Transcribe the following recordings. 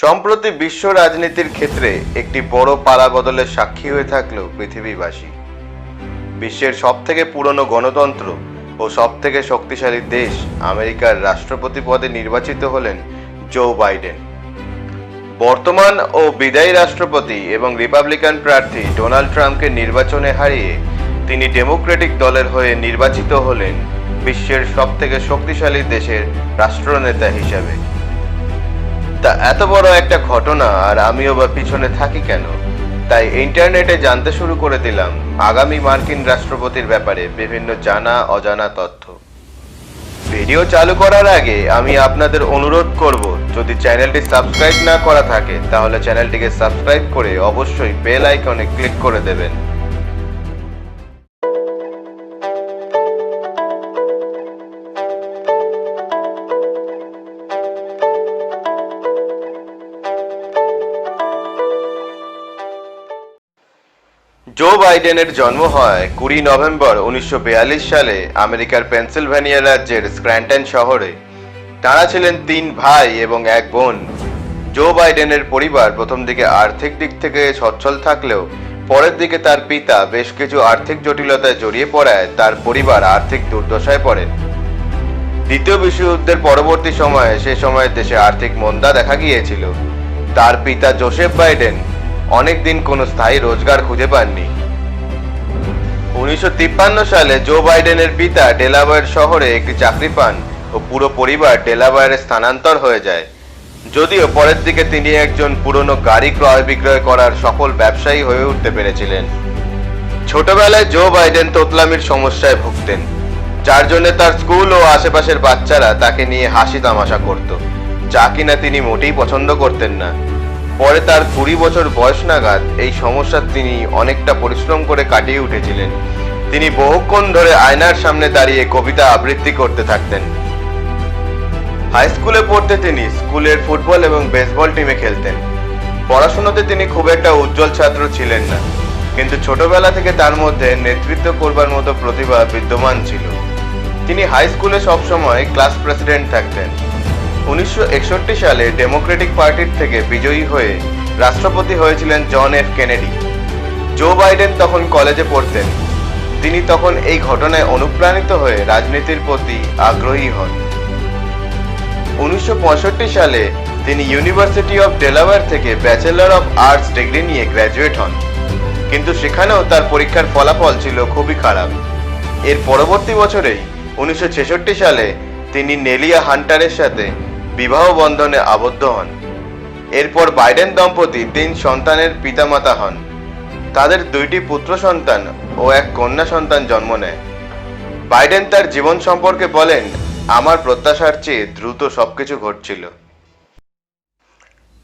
সম্প্রতি বিশ্ব রাজনীতির ক্ষেত্রে একটি বড় পালা বদলের সাক্ষী হয়ে থাকলেও পৃথিবীবাসী। বিশ্বের সবথেকে পুরনো গণতন্ত্র ও সবথেকে শক্তিশালী দেশ আমেরিকার রাষ্ট্রপতি পদে নির্বাচিত হলেন জো বাইডেন। বর্তমান ও বিদায়ী রাষ্ট্রপতি এবং রিপাবলিকান প্রার্থী ডোনাল্ড ট্রাম্পকে নির্বাচনে হারিয়ে তিনি ডেমোক্রেটিক দলের হয়ে নির্বাচিত হলেন বিশ্বের সবথেকে শক্তিশালী দেশের রাষ্ট্রনেতা হিসাবে। তা এত বড় একটা ঘটনা আর আমিও বা পিছনে থাকি কেন? তাই ইন্টারনেটে জানতে শুরু করে দিলাম আগামী মার্কিন রাষ্ট্রপতির ব্যাপারে বিভিন্ন জানা অজানা তথ্য। ভিডিও চালু করার আগে আমি আপনাদের অনুরোধ করব, যদি চ্যানেলটি সাবস্ক্রাইব না করা থাকে, তাহলে চ্যানেলটিকে সাবস্ক্রাইব করে অবশ্যই বেল আইকনে ক্লিক করে দেবেন। জো বাইডেনের জন্ম হয় কুড়ি নভেম্বর উনিশশো বিয়াল্লিশ সালে আমেরিকার পেনসিলভেনিয়া রাজ্যের স্ক্র্যান্টন শহরে। তারা ছিলেন তিন ভাই এবং এক বোন। জো বাইডেনের পরিবার প্রথম দিকে আর্থিক দিক থেকে সচ্ছল থাকলেও পরের দিকে তার পিতা বেশ কিছু আর্থিক জটিলতায় জড়িয়ে পড়ায় তার পরিবার আর্থিক দুর্দশায় পড়ে দ্বিতীয় বিশ্বযুদ্ধের পরবর্তী সময়ে সে সময় দেশে আর্থিক মন্দা দেখা গিয়েছিল। তার পিতা জোসেফ বাইডেন অনেকদিন কোনো স্থায়ী রোজগার খুঁজে পাননি। উনিশশো তিপ্পান্ন সালে জো বাইডেনের পিতা ডেলাওয়্যার শহরে একটি চাকরি পান ও পুরো পরিবার ডেলাওয়্যারে স্থানান্তর হয়ে যায়। যদিও পরের দিকে তিনি একজন পুরনো গাড়ি ক্রয় বিক্রয় করার সফল ব্যবসায়ী হয়ে উঠতে পেরেছিলেন। ছোটবেলায় জো বাইডেন তোতলামির সমস্যায় ভুগতেন, যার জন্য তার স্কুল ও আশেপাশের বাচ্চারা তাকে নিয়ে হাসি তামাশা করত, যা কিনা তিনি মোটেই পছন্দ করতেন না। পরে তার কুড়ি বছর বয়স নাগাদ এই সমস্যা তিনি অনেকটা পরিশ্রম করে কাটিয়ে উঠেছিলেন। তিনি বহুক্ষণ ধরে আয়নার সামনে দাঁড়িয়ে কবিতা আবৃত্তি করতে থাকতেন। হাই স্কুলে পড়তে তিনি স্কুলের ফুটবল এবং বেসবল টিমে খেলতেন। পড়াশোনাতে তিনি খুব একটা উজ্জ্বল ছাত্র ছিলেন না। কিন্তু ছোটবেলা থেকে তার মধ্যে নেতৃত্ব করবার মতো প্রতিভা বিদ্যমান ছিল। তিনি হাই স্কুলে সবসময় ক্লাস প্রেসিডেন্ট থাকতেন। উনিশশো একষট্টি সালে ডেমোক্রেটিক পার্টির থেকে বিজয়ী হয়ে রাষ্ট্রপতি হয়েছিলেন John F Kennedy. Joe Biden তখন কলেজে পড়তেন। তিনি তখন এই ঘটনায় অনুপ্রাণিত হয়ে রাজনীতির প্রতি আগ্রহী হন। উনিশশো সালে তিনি ইউনিভার্সিটি অফ ডেলাওয়্যার থেকে ব্যাচেলর অফ আর্টস ডিগ্রি নিয়ে গ্র্যাজুয়েট হন। কিন্তু সেখানেও তার পরীক্ষার ফলাফল ছিল খুবই খারাপ। এর পরবর্তী বছরেই উনিশশো ছেষট্টি সালে তিনি নেলিয়া হান্টারের সাথে বিবাহ বন্ধনে আবদ্ধ হন। এরপর বাইডেন দম্পতি তিন সন্তানের পিতামাতা হন। তাদের দুইটি পুত্র সন্তান ও এক কন্যা সন্তান জন্ম নেয়। বাইডেন তার জীবন সম্পর্কে বলেন, আমার প্রত্যাশার চেয়ে দ্রুত সবকিছু ঘটছিল।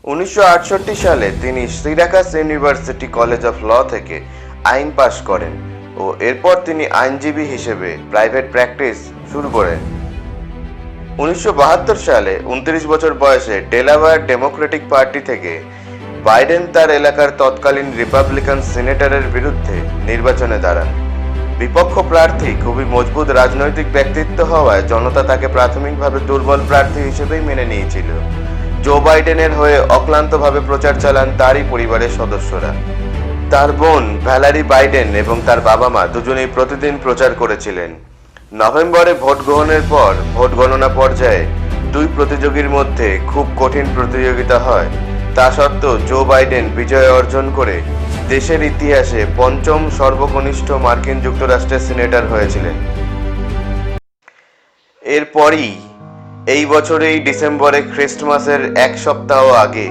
উনিশশো আটষট্টি সালে তিনি Syracuse university college of law থেকে আইন পাশ করেন ও এরপর তিনি আইনজীবী হিসেবে প্রাইভেট প্র্যাকটিস শুরু করেন। উনিশশো বাহাত্তর সালে উনত্রিশ বছর বয়সে ডেলাওয়্যার ডেমোক্রেটিক পার্টি থেকে বাইডেন তার এলাকার তৎকালীন রিপাবলিকান সিনেটরের বিরুদ্ধে নির্বাচনে দাঁড়ান। বিপক্ষ প্রার্থী খুবই মজবুত রাজনৈতিক ব্যক্তিত্ব হওয়ায় জনতা তাকে প্রাথমিকভাবে দুর্বল প্রার্থী হিসেবেই মেনে নিয়েছিল। জো বাইডেনের হয়ে অক্লান্তভাবে প্রচার চালান তারই পরিবারের সদস্যরা। তার বোন ভ্যালারি বাইডেন এবং তার বাবা মা দুজনেই প্রতিদিন প্রচার করেছিলেন। নভেম্বরে ভোট গ্রহণের পর ভোট গণনা পর্যায়ে দুই প্রতিযোগীর মধ্যে খুব কঠিন প্রতিযোগিতা হয়। তা সত্ত্বেও জো বাইডেন বিজয় অর্জন করে দেশের ইতিহাসে পঞ্চম সর্বকনিষ্ঠ মার্কিন যুক্তরাষ্ট্রের সিনেটর হয়েছিলেন। এরপরই এই বছরেই ডিসেম্বরে খ্রিস্টমাসের এক সপ্তাহ আগে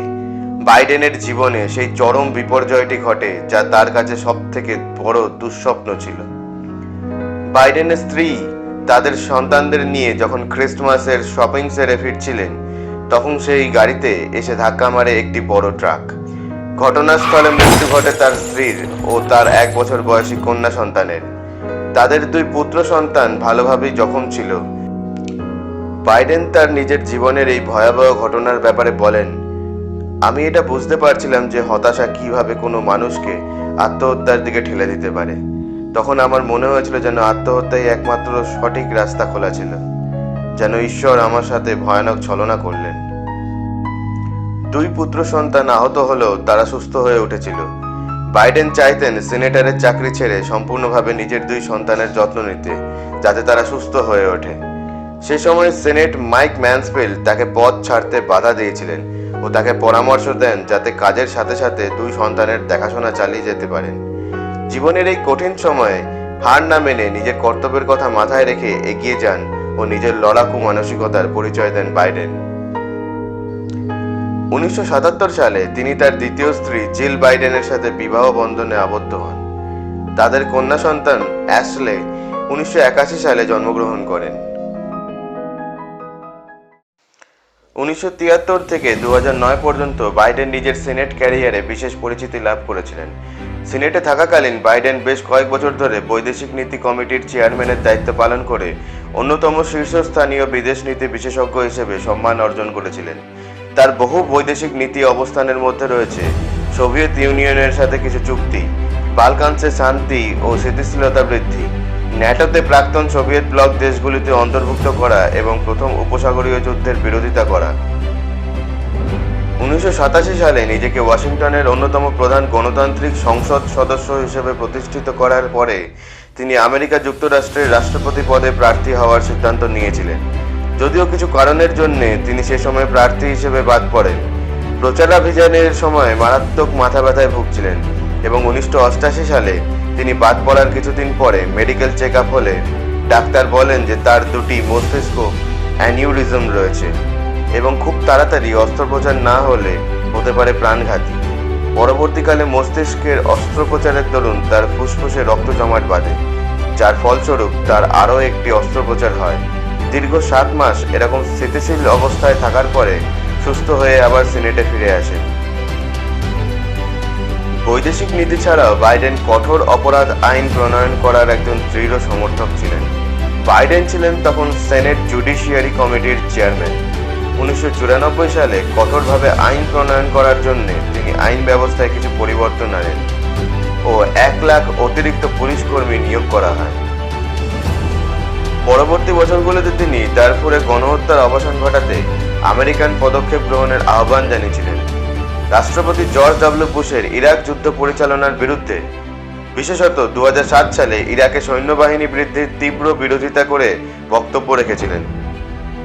বাইডেনের জীবনে সেই চরম বিপর্যয়টি ঘটে যা তার কাছে সব থেকে বড় দুঃস্বপ্ন ছিল। বাইডেনের স্ত্রী তাদের সন্তানদের নিয়ে যখন ক্রিসমাসের শপিং সেরে ফিরছিলেন, তখন সেই গাড়িতে এসে ধাক্কা মারে একটি বড় ট্রাক। ঘটনাস্থলে মৃত্যু ঘটে তার স্ত্রীর ও তার এক বছর বয়সী কন্যা সন্তানের। তাদের দুই পুত্র সন্তান ভালোভাবেই জখম ছিল। বাইডেন তার নিজের জীবনের এই ভয়াবহ ঘটনার ব্যাপারে বলেন, আমি এটা বুঝতে পারছিলাম যে হতাশা কীভাবে কোনো মানুষকে আত্মহত্যার দিকে ঠেলে দিতে পারে। তখন আমার মনে হয়েছিল যেন আত্মহত্যাই একমাত্র সঠিক রাস্তা খোলা ছিল, যেন ঈশ্বর আমার সাথে ভয়ানক ছলনা করলেন। দুই পুত্র সন্তান আহত হলেও তারা সুস্থ হয়ে উঠেছিল। বাইডেন চাইতেন সিনেটারের চাকরি ছেড়ে সম্পূর্ণভাবে নিজের দুই সন্তানের যত্ন নিতে, যাতে তারা সুস্থ হয়ে ওঠে। সে সময় সেনেট মাইক ম্যানসফিল্ড তাকে পদ ছাড়তে বাধা দিয়েছিলেন ও তাকে পরামর্শ দেন যাতে কাজের সাথে সাথে দুই সন্তানের দেখাশোনা চালিয়ে যেতে পারেন। জীবনের এই কঠিন সময়ে হার না মেনে নিজের কর্তব্যের কথা মাথায় রেখে এগিয়ে যান ও নিজের লড়াকু মানসিকতার পরিচয় দেন বাইডেন। উনিশশো সাতাত্তর সালে তিনি তার দ্বিতীয় স্ত্রী জিল বাইডেনের সাথে বিবাহ বন্ধনে আবদ্ধ হন। তাদের কন্যা সন্তান অ্যাশলে উনিশশো একাশি সালে জন্মগ্রহণ করেন। উনিশশো তিয়াত্তর থেকে দু পর্যন্ত বাইডেন নিজের সিনেট ক্যারিয়ারে বিশেষ পরিচিতি লাভ করেছিলেন। সিনেটে থাকাকালীন বাইডেন বেশ কয়েক বছর ধরে বৈদেশিক নীতি কমিটির চেয়ারম্যানের দায়িত্ব পালন করে অন্যতম শীর্ষস্থানীয় বিদেশ নীতি বিশেষজ্ঞ হিসেবে সম্মান অর্জন করেছিলেন। তার বহু বৈদেশিক নীতি অবস্থানের মধ্যে রয়েছে সোভিয়েত ইউনিয়নের সাথে কিছু চুক্তি, বালকানসে শান্তি ও স্থিতিশীলতা বৃদ্ধি, ন্যাটোতে প্রাক্তন সোভিয়েত ব্লক দেশগুলিতে অন্তর্ভুক্ত করা এবং প্রথম উপসাগরীয় যুদ্ধের বিরোধিতা করা। উনিশশো সাতাশি সালে নিজেকে ওয়াশিংটনের অন্যতম প্রধান গণতান্ত্রিক সংসদ সদস্য হিসেবে প্রতিষ্ঠিত করার পরে তিনি আমেরিকা যুক্তরাষ্ট্রের রাষ্ট্রপতি পদে প্রার্থী হওয়ার সিদ্ধান্ত নিয়েছিলেন। যদিও কিছু কারণের জন্য তিনি সে সময় প্রার্থী হিসেবে বাদ পড়েন। প্রচারাভিযানের সময় মারাত্মক মাথা ব্যথায় ভুগছিলেন এবং উনিশশো সালে তিনি বাদ পড়ার কিছুদিন পরে মেডিকেল চেক আপ হলে ডাক্তার বলেন যে তার দুটি মস্তিষ্ক অ্যানিউরিজম রয়েছে। এবং খুব তাড়াতাড়ি অস্ত্রোপচার না হলে হতে পারে প্রাণঘাতী। পরবর্তীকালে মস্তিষ্কের অস্ত্রোপচারের দরুন তার ফুসফুসে রক্ত জমাট বাঁধে, যার ফলস্বরূপ তার আরও একটি অস্ত্রোপচার হয়। দীর্ঘ সাত মাস এরকম স্থিতিশীল অবস্থায় থাকার পরে সুস্থ হয়ে আবার সিনেটে ফিরে আসেন বৈদেশিক নীতি ছাড়াও বাইডেন কঠোর অপরাধ আইন প্রণয়ন করার একজন দৃঢ় সমর্থক ছিলেন। বাইডেন ছিলেন তখন সেনেট জুডিশিয়ারি কমিটির চেয়ারম্যান। উনিশশো চুরানব্বই সালে কঠোরভাবে আইন প্রণয়ন করার জন্য তিনি আইন ব্যবস্থায় কিছু পরিবর্তন আনেন ও এক লাখ অতিরিক্ত পুলিশ কর্মী নিয়োগ করা হয়। পরবর্তী বছরগুলোতে তিনি দারফুরে গণহত্যার অবসান ঘটাতে আমেরিকান পদক্ষেপ গ্রহণের আহ্বান জানিয়েছিলেন। রাষ্ট্রপতি জর্জ ডাব্লিউ বুশের ইরাক যুদ্ধ পরিচালনার বিরুদ্ধে বিশেষত দু হাজার সাত সালে ইরাকে সৈন্যবাহিনী বৃদ্ধির তীব্র বিরোধিতা করে বক্তব্য রেখেছিলেন।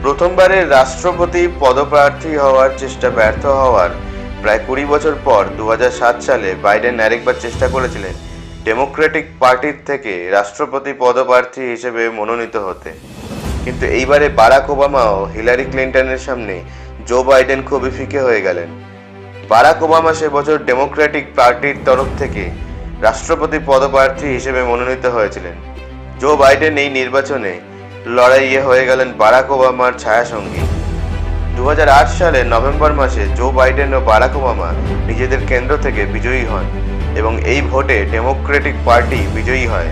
প্রথমবারের রাষ্ট্রপতি পদপ্রার্থী হওয়ার চেষ্টা ব্যর্থ হওয়ার প্রায় কুড়ি বছর পর দু হাজার সাত সালে বাইডেন আরেকবার চেষ্টা করেছিলেন ডেমোক্রেটিক পার্টির থেকে রাষ্ট্রপতি পদপ্রার্থী হিসেবে মনোনীত হতে। কিন্তু এইবারে বারাক ওবামাও হিলারি ক্লিন্টনের সামনে জো বাইডেন খুবই ফিকে হয়ে গেলেন। বারাক ওবামা সে বছর ডেমোক্রেটিক পার্টির তরফ থেকে রাষ্ট্রপতি পদপ্রার্থী হিসেবে মনোনীত হয়েছিলেন। জো বাইডেন এই নির্বাচনে লড়াইয়ে হয়ে গেলেন বারাক ওবামার ছায়াসঙ্গী। দু সালে নভেম্বর মাসে জো বাইডেন ও বারাক ওবামা নিজেদের কেন্দ্র থেকে বিজয়ী হন এবং এই ভোটে ডেমোক্রেটিক পার্টি বিজয়ী হয়।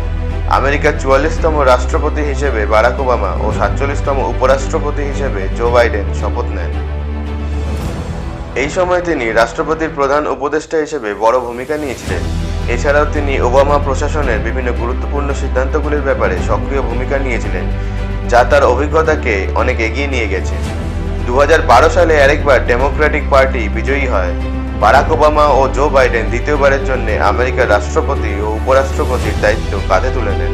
আমেরিকার চুয়াল্লিশতম রাষ্ট্রপতি হিসেবে বারাক ওবামা ও সাতচল্লিশতম উপরাষ্ট্রপতি হিসেবে জো বাইডেন শপথ নেন। এই সময় তিনি রাষ্ট্রপতির প্রধান উপদেষ্টা হিসেবে বড় ভূমিকা নিয়েছিলেন। এছাড়াও তিনি ওবামা প্রশাসনের বিভিন্ন গুরুত্বপূর্ণ সিদ্ধান্তগুলির ব্যাপারে সক্রিয় ভূমিকা নিয়েছিলেন। যা তার অভিজ্ঞতাকে অনেক এগিয়ে নিয়ে গেছে। দু হাজার বারো সালে আরেকবার ডেমোক্রেটিক পার্টি বিজয়ী হয়। বারাক ওবামা ও জো বাইডেন দ্বিতীয়বারের জন্য আমেরিকার রাষ্ট্রপতি ও উপরাষ্ট্রপতির দায়িত্ব কাঁধে তুলে নেন।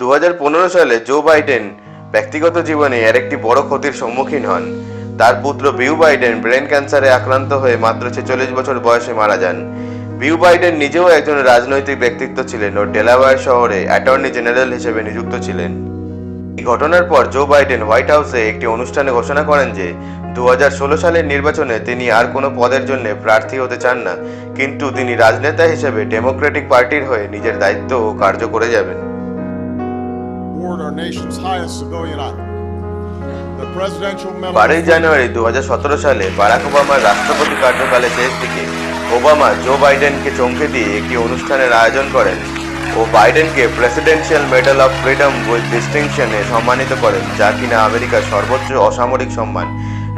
দু হাজার পনেরো সালে জো বাইডেন ব্যক্তিগত জীবনে এর একটি বড় ক্ষতির সম্মুখীন হন। তার পুত্র বিউ বাইডেন ব্রেন ক্যান্সারে আক্রান্ত হয়ে মাত্র ছেচল্লিশ বছর বয়সে মারা যান। বিউ বাইডেন নিজেও একজন রাজনৈতিক ব্যক্তিত্ব ছিলেন ও ডেলাওয়্যার শহরে অ্যাটর্নি জেনারেল হিসেবে নিযুক্ত ছিলেন। এই ঘটনার পর জো বাইডেন হোয়াইট হাউসে একটি অনুষ্ঠানে ঘোষণা করেন যে দু হাজার ষোলো সালের নির্বাচনে তিনি আর কোনো পদের জন্য প্রার্থী হতে চান না কিন্তু তিনি রাজনেতা হিসেবে ডেমোক্রেটিক পার্টির হয়ে নিজের দায়িত্ব ও কার্য করে যাবেন। বারোই জানুয়ারি দু হাজার সতেরো সালে বারাক ওবামার রাষ্ট্রপতি কার্যকালে শেষ দিকে ওবামা জো বাইডেনকে চমকে দিয়ে একটি অনুষ্ঠানের আয়োজন করেন ও বাইডেনকে presidential medal of freedom with ডিস্টিংশনে সম্মানিত করেন, যা কিনা আমেরিকার সর্বোচ্চ অসামরিক সম্মান।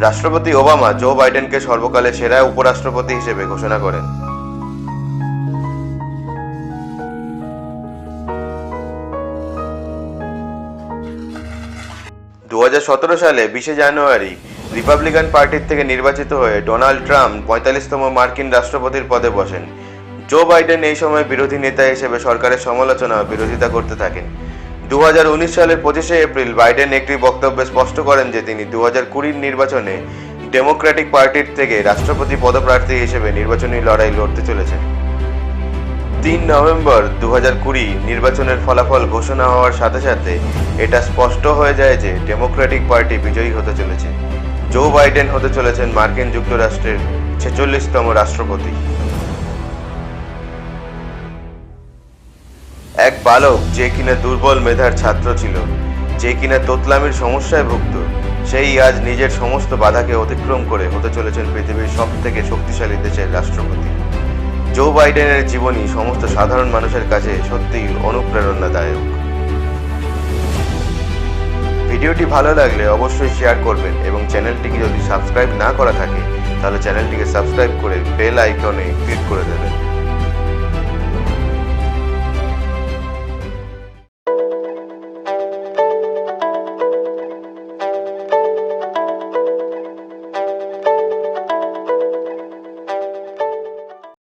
রাষ্ট্রপতি ওবামা জো বাইডেনকে সর্বকালের সেরা উপরাষ্ট্রপতি হিসেবে ঘোষণা করেন। দু হাজার সতেরো সালে বিশে জানুয়ারি রিপাবলিকান পার্টির থেকে নির্বাচিত হয়ে ডোনাল্ড ট্রাম্প পঁয়তাল্লিশতম মার্কিন রাষ্ট্রপতির পদে বসেন। জো বাইডেন এই সময় বিরোধী নেতা হিসেবে সরকারের সমালোচনা ও বিরোধিতা করতে থাকেন। দু হাজার উনিশ সালের পঁচিশে এপ্রিল বাইডেন একটি বক্তব্যে স্পষ্ট করেন যে তিনি দু হাজার নির্বাচনে ডেমোক্রেটিক পার্টির থেকে রাষ্ট্রপতি পদপ্রার্থী হিসেবে নির্বাচনী লড়াই লড়তে চলেছেন। তিন নভেম্বর দু কুড়ি নির্বাচনের ফলাফল ঘোষণা হওয়ার সাথে সাথে এটা স্পষ্ট হয়ে যায় যে ডেমোক্রেটিক পার্টি বিজয়ী হতে চলেছে। জো বাইডেন হতে চলেছেন মার্কিন যুক্তরাষ্ট্রের ছেচল্লিশতম রাষ্ট্রপতি। এক বালক যে কিনা দুর্বল মেধার ছাত্র ছিল, যে কিনা তোতলামির সমস্যায় ভুগত সেই আজ নিজের সমস্ত বাধাকে অতিক্রম করে হতে চলেছেন পৃথিবীর সব থেকে শক্তিশালী দেশের রাষ্ট্রপতি। জো বাইডেনের জীবনী সমস্ত সাধারণ মানুষের কাছে সত্যিই অনুপ্রেরণাদায়ক। ভিডিওটি ভালো লাগলে অবশ্যই শেয়ার করবেন এবং চ্যানেলটিকে যদি সাবস্ক্রাইব না করা থাকে, তাহলে চ্যানেলটিকে সাবস্ক্রাইব করে বেল আইকনে ক্লিক করে দেবেন।